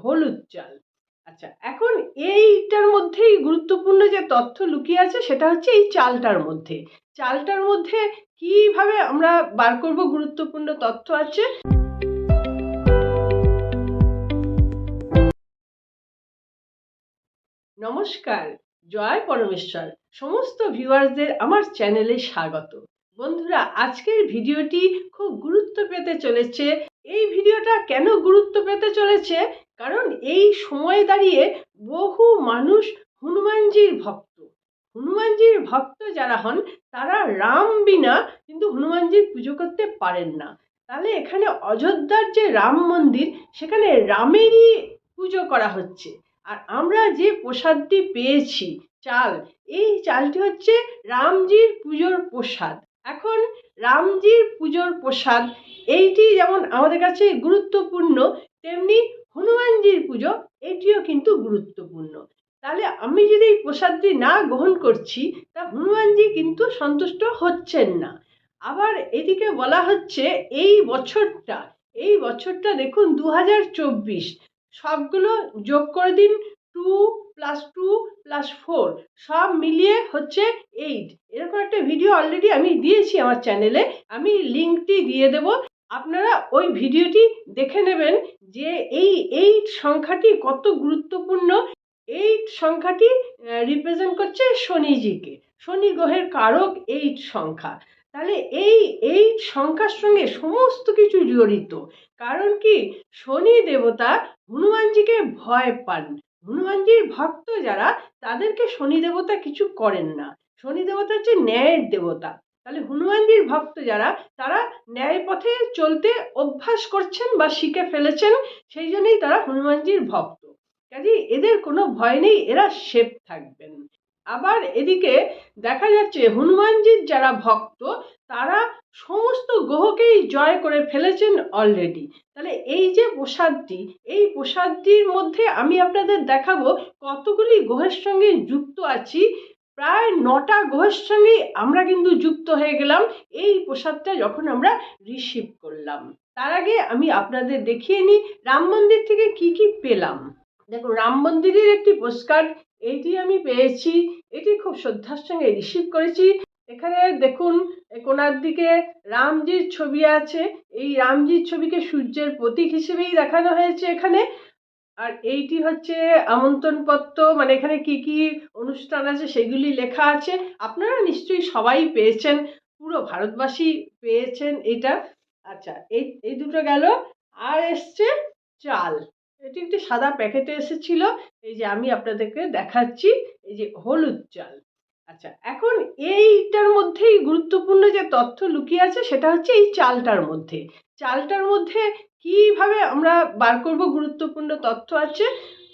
হলুদ চাল আচ্ছা এখন এইটার মধ্যেই গুরুত্বপূর্ণ যে তথ্য লুকিয়ে আছে সেটা হচ্ছে এই চালটার মধ্যে। চালটার মধ্যে কীভাবে আমরা বার করব গুরুত্বপূর্ণ তথ্য আছে? নমস্কার, জয় পরমেশ্বর। সমস্ত ভিউয়ার্সদের আমার চ্যানেলে স্বাগত। বন্ধুরা, আজকের ভিডিওটি খুব গুরুত্ব পেতে চলেছে এই ভিডিওটা কেন গুরুত্ব পেতে চলেছে? কারণ এই সময় দাঁড়িয়ে বহু মানুষ হনুমানজির ভক্ত। হনুমানজির ভক্ত যারা হন, তারা রাম বিনা কিন্তু হনুমানজির পুজো করতে পারেন না। তাহলে এখানে অযোধ্যার যে রাম মন্দির, সেখানে রামেরই পুজো করা হচ্ছে। আর আমরা যে প্রসাদটি পেয়েছি, চাল, এই চালটি হচ্ছে রামজির পুজোর প্রসাদ। এখন রামজির পুজোর প্রসাদ, এইটি যেমন আমাদের কাছে গুরুত্বপূর্ণ, তেমনি হনুমানজির পুজো এটিও কিন্তু গুরুত্বপূর্ণ। তাহলে আমি যদি এই প্রসাদটি না গ্রহণ করছি, তা হনুমানজি কিন্তু সন্তুষ্ট হচ্ছেন না। আবার এদিকে বলা হচ্ছে, এই বছরটা এই বছরটা দেখুন দু হাজার চব্বিশ, সবগুলো যোগ করে দিন, two plus two plus four সব মিলিয়ে হচ্ছে এইট এরকম একটা ভিডিও অলরেডি আমি দিয়েছি আমার চ্যানেলে আমি লিঙ্কটি দিয়ে দেব। আপনারা ওই ভিডিওটি দেখে নেবেন যে এই এইট সংখ্যাটি কত গুরুত্বপূর্ণ। এইট সংখ্যাটি রিপ্রেজেন্ট করছে শনিজিকে শনি গ্রহের কারক এইট সংখ্যা। তাহলে এই এইট সংখ্যার সঙ্গে সমস্ত কিছু জড়িত। কারণ কি? শনি দেবতা হনুমানজিকে ভয় পান। হনুমানজির ভক্ত যারা, তাদেরকে শনি দেবতা কিছু করেন না। শনি দেবতা হচ্ছে ন্যায়ের দেবতা। তাহলে হনুমানজির ভক্ত যারা, তারা ন্যায় পথে চলতে অভ্যাস করছেন বা শিখে ফেলেছেন, সেই জন্যই তারা হনুমানজির ভক্ত। কাজেই এদের কোনো ভয় নেই, এরা সেফ থাকবেন। আবার এদিকে দেখা যাচ্ছে হনুমানজির যারা ভক্ত, তারা সমস্ত গ্রহকেই জয় করে ফেলেছেন অলরেডি তাহলে এই যে প্রসাদটি, এই প্রসাদটির মধ্যে আমি আপনাদের দেখাবো কতগুলি গ্রহের সঙ্গে যুক্ত আছি। প্রায় নটা গ্রহের সঙ্গেই আমরা কিন্তু যুক্ত হয়ে গেলাম এই প্রসাদটা যখন আমরা রিসিভ করলাম। তার আগে আমি আপনাদের দেখিয়ে নিই, রাম মন্দির থেকে কি কি পেলাম? দেখুন, রাম মন্দিরের একটি পোস্টকার্ড এইটি আমি পেয়েছি। এটি খুব শ্রদ্ধার সঙ্গে রিসিভ করেছি। এখানে দেখুন, কোনার দিকে রামজির ছবি আছে। এই রামজির ছবিকে সূর্যের প্রতীক হিসেবেই দেখানো হয়েছে এখানে। আর এইটি হচ্ছে আমন্ত্রণপত্র মানে এখানে কি কি অনুষ্ঠান আছে সেগুলি লেখা আছে। আপনারা নিশ্চয়ই সবাই পেয়েছেন, পুরো ভারতবাসী পেয়েছেন এটা। আচ্ছা এই এই দুটো গেল। আর এসছে চাল। এটি একটি সাদা প্যাকেটে এসেছিল। এই যে আমি আপনাদেরকে দেখাচ্ছি, এই যে হলুদ চাল আচ্ছা এখন এইটার মধ্যেই গুরুত্বপূর্ণ যে তথ্য লুকিয়ে আছে, সেটা হচ্ছে এই চালটার মধ্যে। চালটার মধ্যে কীভাবে আমরা বার করব গুরুত্বপূর্ণ তথ্য আছে,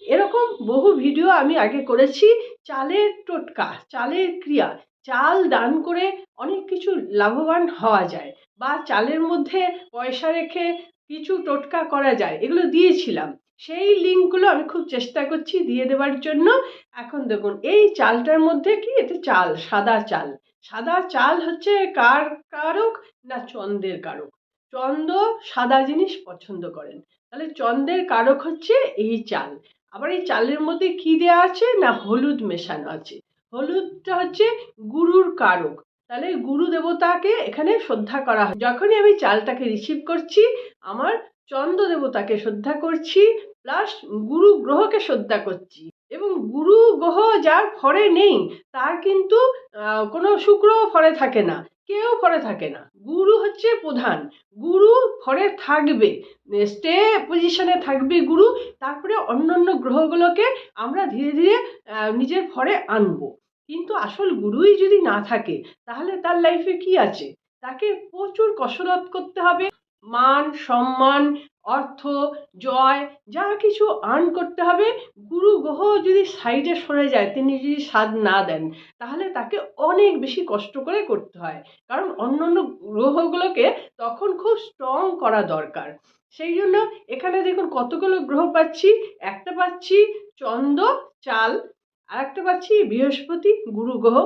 এরকম বহু ভিডিও আমি আগে করেছি। চালের টোটকা, চালের ক্রিয়া, চাল দান করে অনেক কিছু লাভবান হওয়া যায় বা চালের মধ্যে পয়সা রেখে কিছু টোটকা করা যায়, এগুলো দিয়েছিলাম। সেই লিঙ্কগুলো আমি খুব চেষ্টা করছি দিয়ে দেওয়ার জন্য। এখন দেখুন, এই চালটার মধ্যে কি? এটা চাল, সাদা চাল। সাদা চাল হচ্ছে কার কারক না চন্দ্রের কারক? চন্দ্র সাদা জিনিস পছন্দ করেন। তাহলে চন্দ্রের কারক হচ্ছে এই চাল। আবার এই চালের মধ্যে কি দেওয়া আছে? না, হলুদ মেশানো আছে। হলুদটা হচ্ছে গুরুর কারক। তাহলে গুরু দেবতাকে এখানে শ্রদ্ধা করা হয়। যখনই আমি চালটাকে রিসিভ করছি, আমার চন্দ্র দেবতাকে শ্রদ্ধা করছি প্লাস গুরু গ্রহকে শ্রদ্ধা করছি। এবং গুরু গ্রহ যার ফরে নেই, তার কিন্তু কোনো শুক্র ফরে থাকে না, কেউ ফরে থাকে না। গুরু হচ্ছে প্রধান, গুরু ফরে থাকবে স্টে পজিশনে থাকবে গুরু, তারপরে অন্য অন্য গ্রহগুলোকে আমরা ধীরে ধীরে নিজের ফরে আনব। কিন্তু আসল গুরুই যদি না থাকে, তাহলে তার লাইফে কি আছে? তাকে প্রচুর কসরত করতে হবে। মান, সম্মান, অর্থ, জয়, যা কিছু আর্ন করতে হবে। গুরু গ্রহ যদি সাইডে সরে যায়, তিনি যদি স্বাদ না দেন, তাহলে তাকে অনেক বেশি কষ্ট করে করতে হয়। কারণ অন্য অন্য গ্রহগুলোকে তখন খুব স্ট্রং করা দরকার। সেই জন্য এখানে দেখুন কতগুলো গ্রহ পাচ্ছি। একটা পাচ্ছি চন্দ্র, চাল আর একটা পাচ্ছি বৃহস্পতি, গুরু গ্রহ।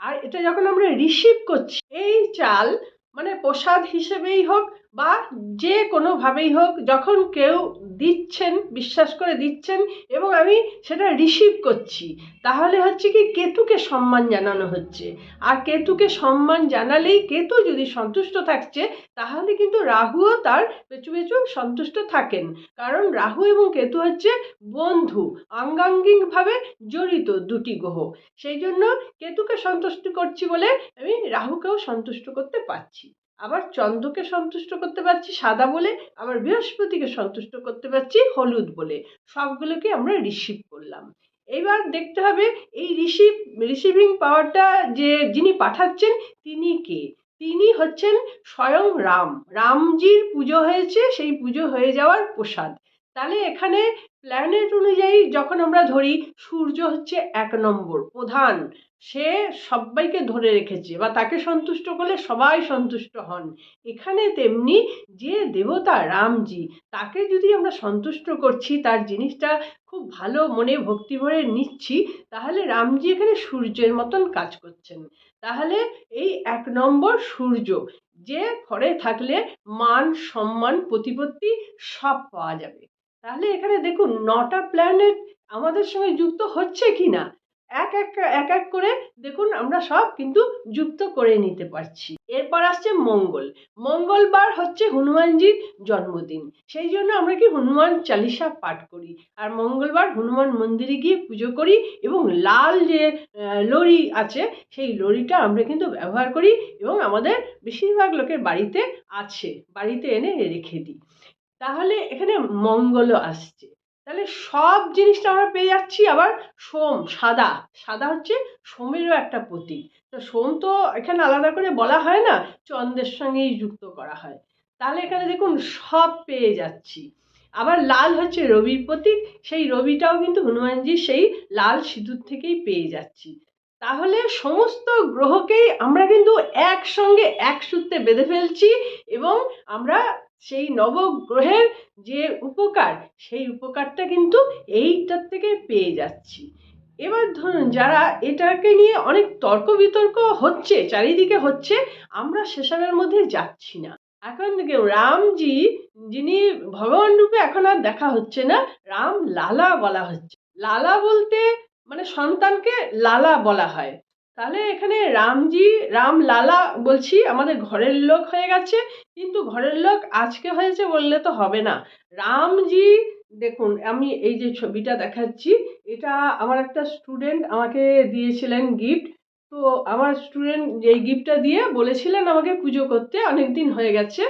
আর এটা যখন আমরা রিসিভ করছি, এই চাল মানে প্রসাদ হিসেবেই হোক বা যে কোনোভাবেই হোক, যখন কেউ দিচ্ছেন, বিশ্বাস করে দিচ্ছেন এবং আমি সেটা রিসিভ করছি, তাহলে হচ্ছে কি কেতুকে সম্মান জানানো হচ্ছে। আর কেতুকে সম্মান জানালেই কেতু যদি সন্তুষ্ট থাকছে, তাহলে কিন্তু রাহুও তার পেছু পেছু সন্তুষ্ট থাকেন। কারণ রাহু এবং কেতু হচ্ছে বন্ধু অঙ্গাঙ্গিকভাবে জড়িত দুটি গ্রহ। সেই জন্য কেতুকে সন্তুষ্ট করছি বলে আমি রাহুকেও সন্তুষ্ট করতে পারছি। আবার চন্দ্রকে সন্তুষ্ট করতে পারছি সাদা বলে, আবার বৃহস্পতিকে সন্তুষ্ট করতে পারছি হলুদ বলে। সবগুলোকে আমরা রিসিভ করলাম। এইবার দেখতে হবে এই রিসিভ রিসিভিং পাওয়ারটা যে যিনি পাঠাচ্ছেন, তিনি কে? তিনি হচ্ছেন স্বয়ং রাম। রামজির পুজো হয়েছে, সেই পুজো হয়ে যাওয়ার প্রসাদ। তাহলে এখানে প্ল্যানেট অনুযায়ী যখন আমরা ধরি, সূর্য হচ্ছে এক নম্বর, প্রধান, সে সবাইকে ধরে রেখেছে বা তাকে সন্তুষ্ট করলে সবাই সন্তুষ্ট হন। এখানে তেমনি যে দেবতা রামজি, তাকে যদি আমরা সন্তুষ্ট করছি, তার জিনিসটা খুব ভালো মনে ভক্তি ভরে নিচ্ছি, তাহলে রামজি এখানে সূর্যের মতন কাজ করছেন। তাহলে এই এক নম্বর সূর্য, যে ঘরে থাকলে মান, সম্মান, প্রতিপত্তি সব পাওয়া যাবে। তাহলে এখানে দেখুন, নটা প্ল্যানেট আমাদের সঙ্গে যুক্ত হচ্ছে কি না এক এক এক এক করে দেখুন, আমরা সব কিন্তু যুক্ত করে নিতে পারছি। এরপর আসছে মঙ্গল। মঙ্গলবার হচ্ছে হনুমানজির জন্মদিন। সেই জন্য আমরা কি হনুমান চালিসা পাঠ করি। আর মঙ্গলবার হনুমান মন্দিরে গিয়ে পুজো করি এবং লাল যে লরি আছে, সেই লরিটা আমরা কিন্তু ব্যবহার করি এবং আমাদের বেশিরভাগ লোকের বাড়িতে আছে। বাড়িতে এনে রেখে দিই। তাহলে এখানে মঙ্গলও আসছে। তাহলে সব জিনিসটা আমরা পেয়ে যাচ্ছি আবার সোম, সাদা। সাদা হচ্ছে সোমেরও একটা প্রতীক। তো সোম তো এখানে আলাদা করে বলা হয় না, চন্দ্রের সঙ্গেই যুক্ত করা হয়। তাহলে এখানে দেখুন, সব পেয়ে যাচ্ছি। আবার লাল হচ্ছে রবির প্রতীক, সেই রবিটাও কিন্তু হনুমানজি সেই লাল সিঁদুর থেকেই পেয়ে যাচ্ছি। তাহলে সমস্ত গ্রহকেই আমরা কিন্তু একসঙ্গে এক সূত্রে বেঁধে ফেলছি এবং আমরা সেই নবগ্রহের যে উপকার, সেই উপকারটা কিন্তু এইটার থেকে পেয়ে যাচ্ছি। এবার ধরুন যারা এটাকে নিয়ে অনেক তর্ক বিতর্ক হচ্ছে, চারিদিকে হচ্ছে, আমরা সেসবের মধ্যে যাচ্ছি না। এখন রামজি, যিনি ভগবান রূপে এখন আর দেখা হচ্ছে না, রাম লালা বলা হচ্ছে। লালা বলতে মানে সন্তানকে লালা বলা হয়। তাহলে এখানে রামজি রাম লালা বলছি, আমাদের ঘরের লোক হয়ে গেছে। কিন্তু ঘরের লোক আজকে হয়েছে বললে তো হবে না। রামজি, দেখুন, আমি এই যে ছবিটা দেখাচ্ছি, এটা আমার একটা স্টুডেন্ট আমাকে দিয়েছিলেন গিফট তো আমার স্টুডেন্ট এই গিফটটা দিয়ে বলেছিলেন আমাকে পুজো করতে অনেক দিন হয়ে গেছে।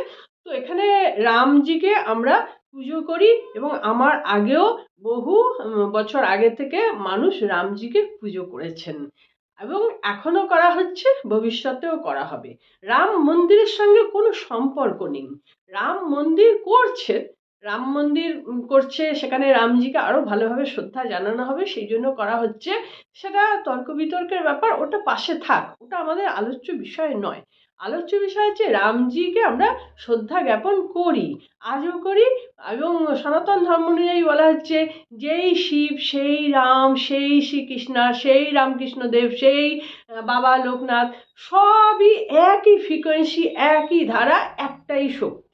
তো এখানে রামজিকে আমরা পুজো করি এবং আমার আগেও বহু বছর আগে থেকে মানুষ রামজিকে পুজো করেছেন। এবং এখনও করা হচ্ছে, ভবিষ্যতেও করা হবে। রাম মন্দিরের সঙ্গে কোনো সম্পর্ক নেই। রাম মন্দির করছে, রাম মন্দির করছে, সেখানে রামজিকে আরও ভালোভাবে শ্রদ্ধা জানানো হবে, সেই জন্য করা হচ্ছে। সেটা তর্ক বিতর্কের ব্যাপার, ওটা পাশে থাক, ওটা আমাদের আলোচ্য বিষয় নয়। আলোচ্য বিষয় হচ্ছে রামজিকে আমরা শ্রদ্ধা জ্ঞাপন করি। আজও করি এবং সনাতন ধর্ম অনুযায়ী বলা হচ্ছে, যেই শিব, সেই রাম, সেই শ্রীকৃষ্ণ, সেই রামকৃষ্ণদেব, সেই বাবা লোকনাথ, সবই একই ফ্রিকোয়েন্সি একই ধারা, একটাই শক্তি।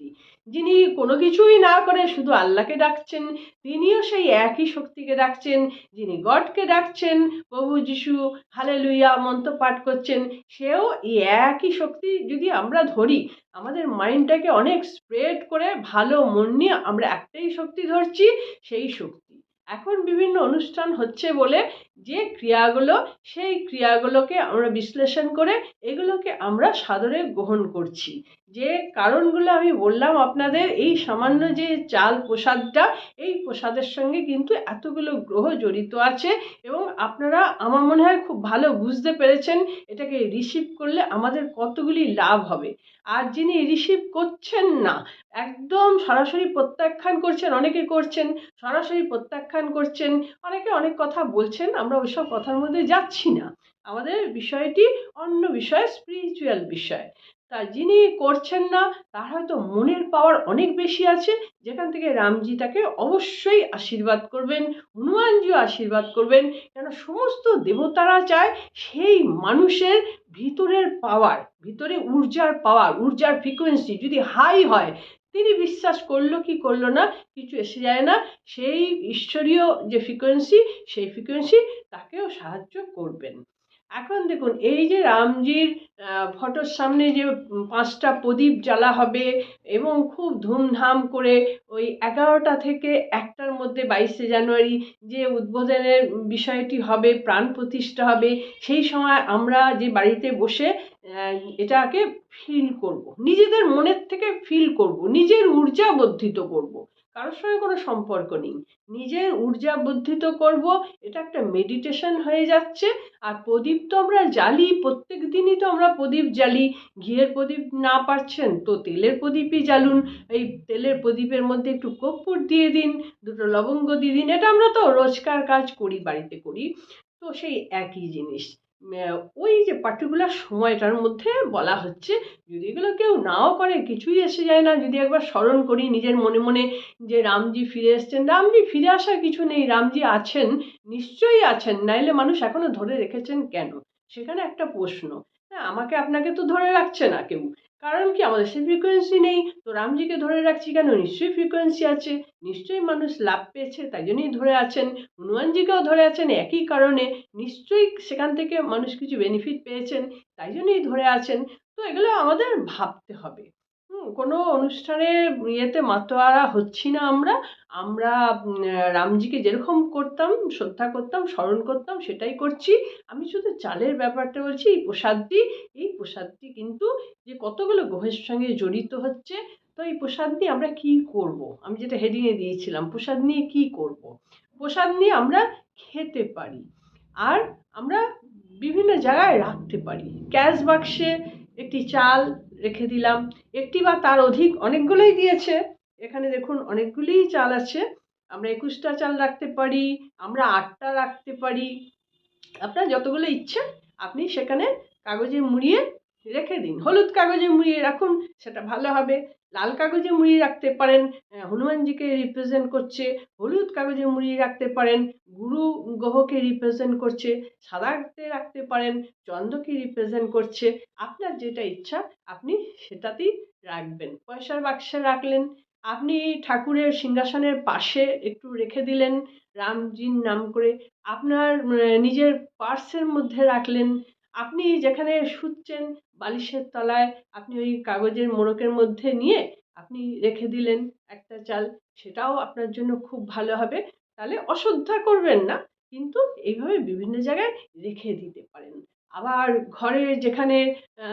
যিনি কোনো কিছুই না করে শুধু আল্লাহকে ডাকছেন, তিনিও সেই একই শক্তিকে ডাকছেন, যিনি গডকে ডাকছেন। প্রভু যিশু হালে লুইয়া মন্ত্র পাঠ করছেন, সেও এই একই শক্তি যদি আমরা ধরি, আমাদের মাইন্ডটাকে অনেক স্প্রেড করে ভালো মন নিয়ে আমরা একটাই শক্তি ধরছি, সেই শক্তি। এখন বিভিন্ন অনুষ্ঠান হচ্ছে বলে যে ক্রিয়াগুলো, সেই ক্রিয়াগুলোকে আমরা বিশ্লেষণ করে এগুলোকে আমরা সাদরে গ্রহণ করছি। যে কারণগুলো আমি বললাম আপনাদের, এই সামান্য যে চাল প্রসাদটা, এই প্রসাদের সঙ্গে কিন্তু এতগুলো গ্রহ জড়িত আছে এবং আপনারা, আমার মনে হয় খুব ভালো বুঝতে পেরেছেন এটাকে রিসিভ করলে আমাদের কতগুলি লাভ হবে। আর যিনি রিসিভ করছেন না, একদম সরাসরি প্রত্যাখ্যান করছেন, অনেকে করছেন, সরাসরি প্রত্যাখ্যান করছেন, অনেকে অনেক কথা বলছেন, আমরা ওইসব কথার মধ্যে যাচ্ছি না। আমাদের বিষয়টি অন্য বিষয় স্পিরিচুয়াল বিষয়। তা যিনি করছেন না, তার হয়তো মনের পাওয়ার অনেক বেশি আছে। যেখান থেকে রামজি তাকে অবশ্যই আশীর্বাদ করবেন, হনুমানজিও আশীর্বাদ করবেন। কেন সমস্ত দেবতারা চায় সেই মানুষের ভিতরের পাওয়ার, ভিতরে ঊর্জার পাওয়ার, ঊর্জার ফ্রিকোয়েন্সি যদি হাই হয়। তিনি বিশ্বাস করল কি করল না, কিছু এসে যায় না। সেই ঈশ্বরীয় যে ফ্রিকোয়েন্সি সেই ফ্রিকোয়েন্সি তাকেও সাহায্য করবেন। এখন দেখুন, এই যে রামজির ফটোর সামনে যে পাঁচটা প্রদীপ জ্বালা হবে এবং খুব ধুমধাম করে ওই এগারোটা থেকে একটার মধ্যে বাইশে জানুয়ারি যে উদ্বোধনের বিষয়টি হবে, প্রাণ প্রতিষ্ঠা হবে, সেই সময় আমরা যে বাড়িতে বসে এটাকে ফিল করব। নিজেদের মনের থেকে ফিল করব, নিজের ঊর্জা বর্ধিত করব। কারোর সঙ্গে কোনো সম্পর্ক নেই। নিজের ঊর্জা বর্ধিত করব, এটা একটা মেডিটেশন হয়ে যাচ্ছে। আর প্রদীপ তো আমরা জ্বালি, প্রত্যেক দিনই তো আমরা প্রদীপ জ্বালি। ঘিয়ের প্রদীপ না পারছেন তো তেলের প্রদীপই জ্বালুন। এই তেলের প্রদীপের মধ্যে একটু কর্পূর দিয়ে দিন, দুটো লবঙ্গ দিয়ে দিন। এটা আমরা তো রোজকার কাজ করি, বাড়িতে করি। তো সেই একই জিনিস। ওই যে পার্টিকুলার সময়টার মধ্যে বলা হচ্ছে, যদি এগুলো কেউ নাও করে, কিছুই এসে যায় না। যদি একবার স্মরণ করি, নিজের মনে মনে যে রামজি ফিরে এসছেন, রামজি ফিরে আসার কিছু নেই, রামজি আছেন, নিশ্চয়ই আছেন, নাইলে মানুষ এখনও ধরে রেখেছেন কেন? সেখানে একটা প্রশ্ন। হ্যাঁ আমাকে আপনাকে তো ধরে রাখছে না কেউ। কারণ কি আমাদের সে ফ্রিকোয়েন্সি নেই? তো রামজিকে ধরে রাখছি কেন? নিশ্চয়ই ফ্রিকোয়েন্সি আছে। নিশ্চয়ই মানুষ লাভ পেয়েছে, তাই জন্যই ধরে আছেন। হনুমানজিকেও ধরে আছেন একই কারণে। নিশ্চয়ই সেখান থেকে মানুষ কিছু বেনিফিট পেয়েছেন, তাই জন্যই ধরে আছেন। তো এগুলো আমাদের ভাবতে হবে। কোনো অনুষ্ঠানে ইয়েতে মাতোয়ারা হচ্ছি না আমরা। আমরা রামজিকে যেরকম করতাম, শ্রদ্ধা করতাম, স্মরণ করতাম, সেটাই করছি। আমি শুধু চালের ব্যাপারটা বলছি, এই প্রসাদটি এই প্রসাদটি কিন্তু যে কতগুলো গ্রহের সঙ্গে জড়িত হচ্ছে, তো এই প্রসাদ নিয়ে আমরা কি করব? আমি যেটা হেডিংয়ে দিয়েছিলাম, প্রসাদ নিয়ে কি করব? প্রসাদ নিয়ে আমরা খেতে পারি, আর আমরা বিভিন্ন জায়গায় রাখতে পারি। ক্যাশ বাক্সে একটি চাল রেখে দিলাম। একটি বা তার অধিক অনেকগুলোই দিয়েছে। এখানে দেখুন, অনেকগুলিই চাল আছে। আমরা একুশটা চাল রাখতে পারি, আমরা আটটা রাখতে পারি। আপনার যতগুলো ইচ্ছে, আপনি সেখানে কাগজে মুড়িয়ে রেখে দিন। হলুদ কাগজে মুড়িয়ে রাখুন, সেটা ভালো হবে। লাল কাগজে মুড়িয়ে রাখতে পারেন হনুমানজিকে রিপ্রেজেন্ট করছে, হলুদ কাগজে মুড়িয়ে রাখতে পারেন, গুরু গ্রহকে রিপ্রেজেন্ট করছে সাদাতে রাখতে পারেন, চন্দ্রকে রিপ্রেজেন্ট করছে। আপনার যেটা ইচ্ছা, আপনি সেটাতেই রাখবেন। পয়সার বাক্সে রাখলেন, আপনি ঠাকুরের সিংহাসনের পাশে একটু রেখে দিলেন, রামজির নাম করে। আপনার নিজের পার্সের মধ্যে রাখলেন আপনি যেখানে শুচ্ছেন বালিশের তলায়, আপনি ওই কাগজের মোড়কের মধ্যে নিয়ে আপনি রেখে দিলেন একটা চাল, সেটাও আপনার জন্য খুব ভালো হবে। তাহলে অশ্রদ্ধা করবেন না, কিন্তু এইভাবে বিভিন্ন জায়গায় রেখে দিতে পারেন। আবার ঘরে যেখানে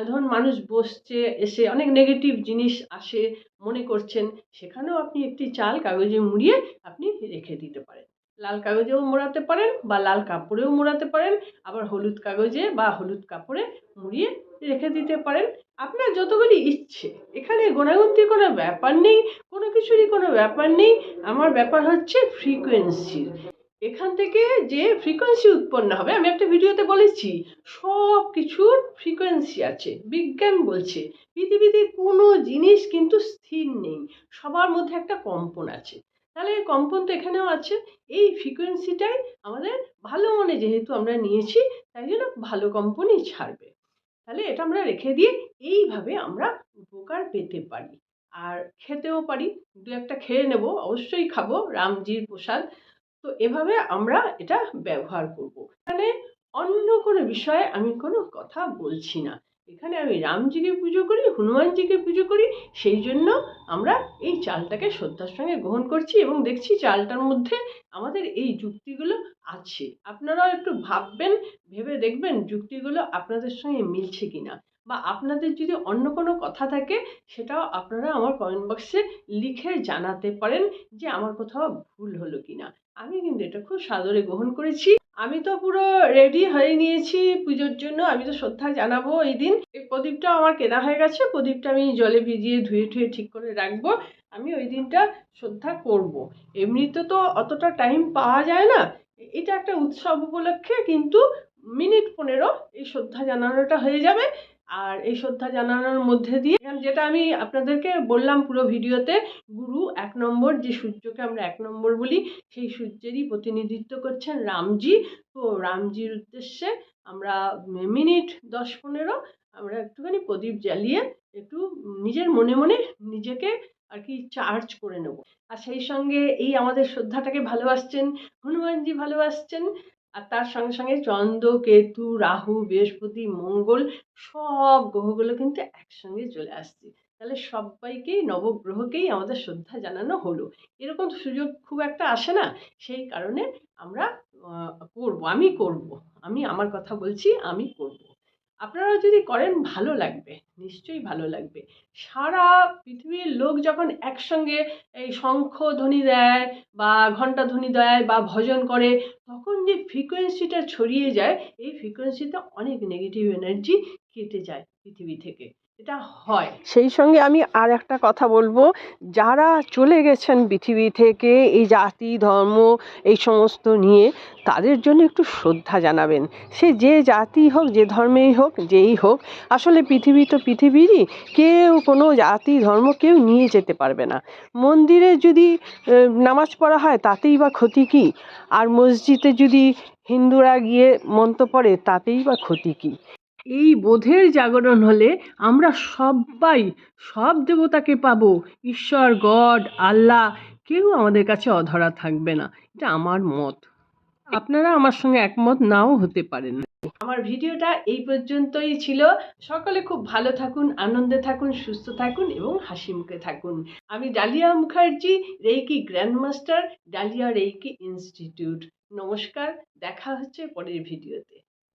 ধরুন মানুষ বসছে, এসে অনেক নেগেটিভ জিনিস আসে, মনে করছেন, সেখানেও আপনি একটি চাল কাগজে মুড়িয়ে আপনি রেখে দিতে পারেন। লাল কাগজেও মোড়াতে পারেন বা লাল কাপড়েও মোড়াতে পারেন, আবার হলুদ কাগজে বা হলুদ কাপড়ে মুড়িয়ে রেখে দিতে পারেন। আপনার যতগুলি ইচ্ছে, এখানে গোনাগুন্তির কোনো ব্যাপার নেই, কোনো কিছুরই কোনো ব্যাপার নেই। আমার ব্যাপার হচ্ছে ফ্রিকোয়েন্সির এখান থেকে যে ফ্রিকোয়েন্সি উৎপন্ন হবে, আমি একটা ভিডিওতে বলেছি, সব কিছুর ফ্রিকোয়েন্সি আছে। বিজ্ঞান বলছে, পৃথিবীতে কোনো জিনিস কিন্তু স্থির নেই, সবার মধ্যে একটা কম্পন আছে। তাহলে কম্পন তো এখানেও আছে। এই ফ্রিকোয়েন্সিটাই আমাদের ভালো মনে যেহেতু আমরা নিয়েছি, তাই জন্য ভালো কম্পনই ছাড়বে। তাহলে এটা আমরা রেখে দিয়ে এইভাবে আমরা উপকার পেতে পারি। আর খেতেও পারি, দু একটা খেয়ে নেব, অবশ্যই খাব, রামজির প্রসাদ। তো এভাবে আমরা এটা ব্যবহার করব। এখানে অন্য কোনো বিষয়ে আমি কোনো কথা বলছি না। এখানে আমি রামজিকে পুজো করি, হনুমানজিকে পুজো করি, সেই জন্য আমরা এই চালটাকে শ্রদ্ধার সঙ্গে গ্রহণ করছি এবং দেখছি চালটার মধ্যে আমাদের এই যুক্তিগুলো আছে। আপনারাও একটু ভাববেন, ভেবে দেখবেন যুক্তিগুলো আপনাদের সঙ্গে মিলছে কিনা। বা আপনাদের যদি অন্য কোনো কথা থাকে, সেটাও আপনারা আমার কমেন্ট বক্সে লিখে জানাতে পারেন যে আমার কোথাও ভুল হলো কিনা। আমি কিন্তু এটা খুব সাদরে গ্রহণ করেছি। আমি তো পুরো রেডি হয়ে নিয়েছি পুজোর জন্য, আমি তো শ্রদ্ধা জানাব এই দিন। এই প্রদীপটা আমার কেনা হয়ে গেছে, প্রদীপটা আমি জলে ভিজিয়ে ধুয়ে ধুয়ে ঠিক করে রাখব। আমি ওই দিনটা শ্রদ্ধা করব। এমনিতে তো অতটা টাইম পাওয়া যায় না। এটা একটা উৎসব উপলক্ষে, কিন্তু মিনিট পনেরো এই শ্রদ্ধা জানানোটা হয়ে যাবে। আর এই শ্রদ্ধা জানানোর মধ্যে দিয়ে যেটা আমি আপনাদেরকে বললাম পুরো ভিডিওতে, গুরু এক নম্বর, যে সূর্যকে আমরা এক নম্বর বলি, সেই সূর্যেরই প্রতিনিধিত্ব করছেন রামজি। তো রামজির উদ্দেশ্যে আমরা মিনিট দশ পনেরো আমরা একটুখানি প্রদীপ জ্বালিয়ে একটু নিজের মনে মনে নিজেকে আর কি চার্জ করে নেব। আর সেই সঙ্গে এই আমাদের শ্রদ্ধাটাকে ভালোবাসছেন, হনুমানজি ভালোবাসছেন আর তার সঙ্গে সঙ্গে চন্দ্র, কেতু, রাহু, বৃহস্পতি, মঙ্গল সব গ্রহগুলো কিন্তু একসঙ্গে চলে আসছে। তাহলে সবাইকেই, নবগ্রহকেই আমাদের শ্রদ্ধা জানানো হলো। এরকম সুযোগ খুব একটা আসে না। সেই কারণে আমরা করব, আমি করব। আমি আমার কথা বলছি, আমি করব। আপনারা যদি করেন, ভালো লাগবে। নিশ্চয়ই ভালো লাগবে। সারা পৃথিবীর লোক যখন একসঙ্গে এই শঙ্খ ধ্বনি দেয় বা ঘণ্টা ধ্বনি দেয় বা ভজন করে তখন যে ফ্রিকোয়েন্সিটা ছড়িয়ে যায় এই ফ্রিকোয়েন্সিতে অনেক নেগেটিভ এনার্জি কেটে যায় পৃথিবী থেকে। এটা হয়। সেই সঙ্গে আমি আর একটা কথা বলব, যারা চলে গেছেন পৃথিবী থেকে, এই জাতি, ধর্ম, এই সমস্ত নিয়ে, তাদের জন্য একটু শ্রদ্ধা জানাবেন। সে যে জাতি হোক, যে ধর্মেই হোক, যেই হোক, আসলে পৃথিবী তো পৃথিবীরই, কেউ কোনো জাতি, ধর্ম কেউ নিয়ে যেতে পারবে না। মন্দিরে যদি নামাজ পড়া হয়, তাতেই বা ক্ষতি কী? আর মসজিদে যদি হিন্দুরা গিয়ে মন্ত্র পড়ে, তাতেই বা ক্ষতি কী? এই বোধের জাগরণ হলে আমরা সবাই সব দেবতাকে পাবো। ঈশ্বর, গড, আল্লাহ, কেউ আমাদের কাছে অধরা থাকবে না। এটা আমার মত। আপনারা আমার সঙ্গে একমত নাও হতে পারেন। আমার ভিডিওটা এই পর্যন্তই ছিল। সকলে খুব ভালো থাকুন, আনন্দে থাকুন, সুস্থ থাকুন এবং হাসি মুখে থাকুন। আমি Dalia Mukherjee, reiki grandmaster, Dalia reiki institute. নমস্কার, দেখা হচ্ছে পরের ভিডিওতে।